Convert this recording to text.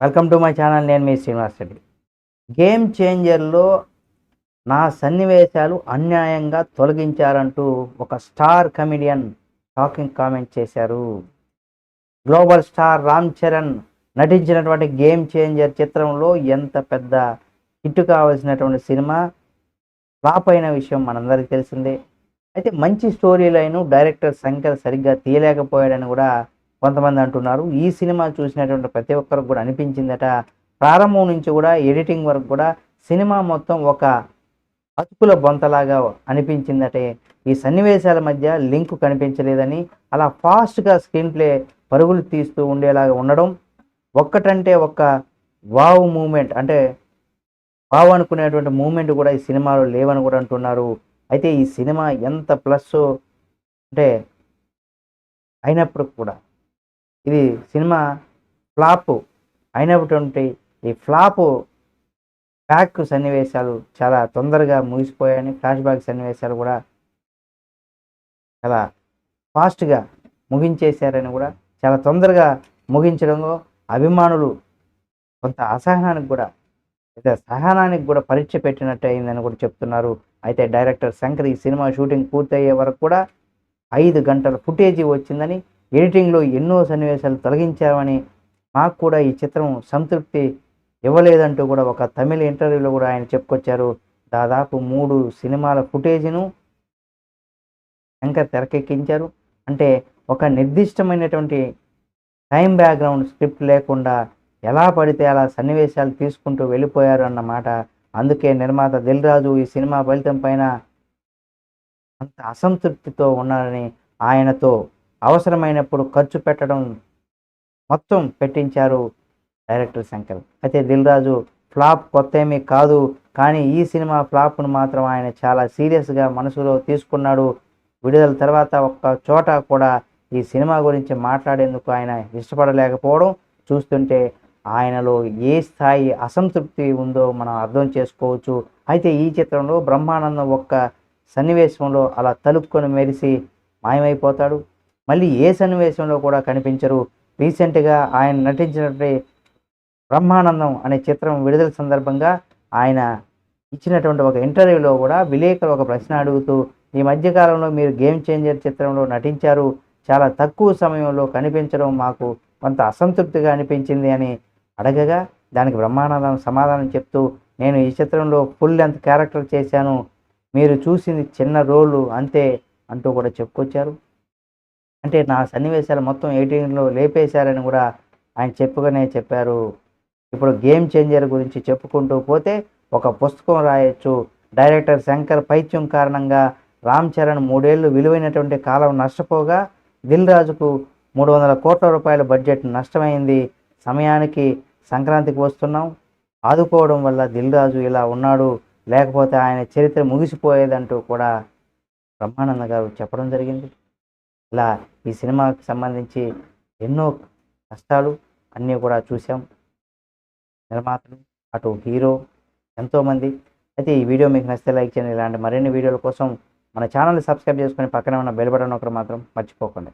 Welcome to my channel నేను మీ Srinivas Reddy. Game చేంజర్లో నా సన్నివేశాలు అన్యాయంగా తొలగించారంటూ ఒక స్టార్ కమిడియన్ షాకింగ్ కామెంట్ చేశారు. గ్లోబల్ స్టార్ రామ్ చరణ్ నటించినటువంటి గేమ్ చేంజర్ చిత్రంలో ఎంత పెద్ద హిట్ కావాల్సినటువంటి సినిమా? ఫ్లాప్ అయిన విషయం మనందరికీ తెలిసిందే. అయితే మంచి స్టోరీ లైను డైరెక్టర్ శంకర్ సరిగ్గా తీయలేకపోయాడని కూడా కొంతమంది అంటున్నారు. ఈ సినిమా చూసినటువంటి ప్రతి ఒక్కరికి కూడా అనిపించిందట. ప్రారంభం నుంచి కూడా ఎడిటింగ్ వరకు కూడా సినిమా మొత్తం ఒక అతుకుల బొంతలాగా అనిపించిందటే. ఈ సన్నివేశాల మధ్య లింక్ కనిపించలేదని అలా ఫాస్ట్గా స్క్రీన్ ప్లే పరుగులు తీస్తూ ఉండేలాగా ఉండడం ఒక్కటంటే ఒక్క వావ్ మూమెంట్ అంటే వావ్ అనుకునేటువంటి మూమెంట్ కూడా ఈ సినిమాలో లేవని కూడా అంటున్నారు. అయితే ఈ సినిమా ఎంత ప్లస్ అంటే అయినప్పుడు కూడా ఇది సినిమా ఫ్లాప్ అయినటువంటి ఈ ఫ్లాప్ బ్యాక్ సన్నివేశాలు చాలా తొందరగా ముగిసిపోయాయని ఫ్లాష్ బ్యాక్ సన్నివేశాలు కూడా చాలా ఫాస్ట్గా ముగించేశారని కూడా చాలా తొందరగా ముగించడంలో అభిమానులు కొంత అసహనానికి కూడా అయితే సహనానికి కూడా పరీక్ష పెట్టినట్టు అయిందని కూడా చెప్తున్నారు. అయితే డైరెక్టర్ శంకర్ ఈ సినిమా షూటింగ్ పూర్తయ్యే వరకు కూడా ఐదు గంటల ఫుటేజీ వచ్చిందని ఎడిటింగ్లో ఎన్నో సన్నివేశాలు తొలగించామని మాకు కూడా ఈ చిత్రం సంతృప్తి ఇవ్వలేదంటూ కూడా ఒక తమిళ ఇంటర్వ్యూలో కూడా ఆయన చెప్పుకొచ్చారు. దాదాపు మూడు సినిమాల ఫుటేజ్ను శంకర్ తెరకెక్కించారు. అంటే ఒక నిర్దిష్టమైనటువంటి టైం బ్యాక్గ్రౌండ్ స్క్రిప్ట్ లేకుండా ఎలా పడితే అలా సన్నివేశాలు తీసుకుంటూ వెళ్ళిపోయారు అన్నమాట అందుకే నిర్మాత దిల్ రాజు ఈ సినిమా ఫలితం పైన అంత అసంతృప్తితో ఉన్నారని ఆయనతో అవసరమైనప్పుడు ఖర్చు పెట్టడం మొత్తం పెట్టించారు డైరెక్టర్ శంకర్. అయితే దిల్ రాజు ఫ్లాప్ కొత్త ఏమీ కాదు కానీ ఈ సినిమా ఫ్లాప్ను మాత్రం ఆయన చాలా సీరియస్గా మనసులో తీసుకున్నాడు. విడుదల తర్వాత ఒక్క చోట కూడా ఈ సినిమా గురించి మాట్లాడేందుకు ఆయన ఇష్టపడలేకపోవడం చూస్తుంటే ఆయనలో ఏ స్థాయి అసంతృప్తి ఉందో మనం అర్థం చేసుకోవచ్చు. అయితే ఈ చిత్రంలో బ్రహ్మానందం ఒక్క సన్నివేశంలో అలా తలుపుకొని మెరిసి మాయమైపోతాడు. మళ్ళీ ఏ సన్నివేశంలో కూడా కనిపించరు. రీసెంట్గా ఆయన నటించినటువంటి బ్రహ్మానందం అనే చిత్రం విడుదల సందర్భంగా ఆయన ఇచ్చినటువంటి ఒక ఇంటర్వ్యూలో కూడా విలేకరు ఒక ప్రశ్న అడుగుతూ ఈ మధ్యకాలంలో మీరు గేమ్ చేంజర్ చిత్రంలో నటించారు. చాలా తక్కువ సమయంలో కనిపించడం మాకు కొంత అసంతృప్తిగా అనిపించింది అని అడగగా దానికి బ్రహ్మానందం సమాధానం చెప్తూ నేను ఈ చిత్రంలో ఫుల్ లెంత్ క్యారెక్టర్ చేశాను. మీరు చూసింది చిన్న రోలు అంతే అంటూ కూడా చెప్పుకొచ్చారు. అంటే నా సన్నివేశాలు మొత్తం ఎయిటీన్లో లేపేశారని కూడా ఆయన చెప్పుకునే చెప్పారు. ఇప్పుడు గేమ్ చేంజర్ గురించి చెప్పుకుంటూ పోతే ఒక పుస్తకం రాయొచ్చు. డైరెక్టర్ శంకర్ పైత్యం కారణంగా రామ్ చరణ్ మూడేళ్ళు విలువైనటువంటి కాలం నష్టపోగా దిల్ రాజుకు మూడు వందల కోట్ల రూపాయల బడ్జెట్ నష్టమైంది. సమయానికి సంక్రాంతికి వస్తున్నాం. ఆదుకోవడం వల్ల దిల్ రాజు ఇలా ఉన్నాడు. లేకపోతే ఆయన చరిత్ర ముగిసిపోయేదంటూ కూడా బ్రహ్మానంద గారు చెప్పడం జరిగింది. ఇలా ఈ సినిమాకి సంబంధించి ఎన్నో కష్టాలు అన్నీ కూడా చూసాం నిర్మాతలు అటు హీరో ఎంతోమంది. అయితే ఈ వీడియో మీకు నచ్చితే లైక్ చేయండి. ఇలాంటి మరిన్ని వీడియోల కోసం మన ఛానల్ని సబ్స్క్రైబ్ చేసుకొని పక్కనే ఉన్న బెల్ బటన్ ఒకరు మాత్రం మర్చిపోకండి.